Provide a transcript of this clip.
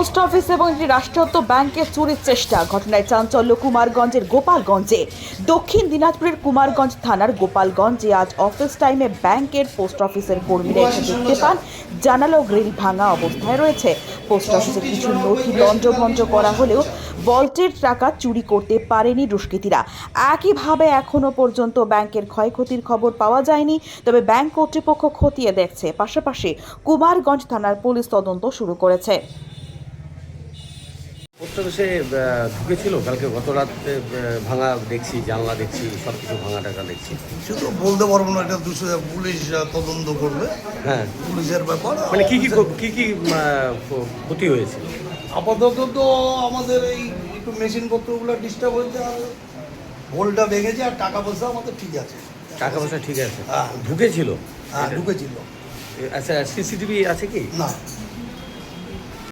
Post office এবং একটি রাষ্ট্রায়ত্ত ব্যাংকের চুরির চেষ্টা। ঘটনায় চাঞ্চল্য কুমারগঞ্জের গোপালগঞ্জে। দক্ষিণ দিনাজপুরের কুমারগঞ্জ থানার গোপালগঞ্জে আজ অফিস টাইমে ব্যাংকের পোস্ট অফিসের কর্মীরা এসে দেখতে পান, জানালো গ্রিল ভাঙা অবস্থায় রয়েছে। পোস্ট অফিসের কিছু নথি লণ্ডভণ্ড করা হলেও ভল্টের টাকা চুরি করতে পারেনি দুষ্কৃতীরা। একইভাবে এখনও পর্যন্ত ব্যাংকের ক্ষয়ক্ষতির খবর পাওয়া যায়নি, তবে ব্যাংক কর্তৃপক্ষ খতিয়ে দেখছে। পাশাপাশি কুমারগঞ্জ থানার পুলিশ তদন্ত শুরু করেছে। অফিসে আহ, ঢুকেছিল। কালকে গত রাতে ভাঙা দেখছি জানলা দেখছি সব কিছু ভাঙা টাকা দেখছি শুধু বলতে পারব না এটা দুশো পুলিশ তদন্ত করবে। হ্যাঁ। পুলিশের ব্যাপার মানে কি কি ক- কি ক্ষতি হয়েছিল আপাতত তো আমাদের এই একটু মেশিন পত্রগুলো ডিস্টার্ব হয়েছে আর হোলটা ভেঙেছে আর টাকা পয়সা আমাদের ঠিক আছে। টাকা পয়সা ঠিক আছে। হ্যাঁ। ঢুকেছিল? হ্যাঁ ঢুকেছিল। আচ্ছা সিসিটিভি আছে কি? না।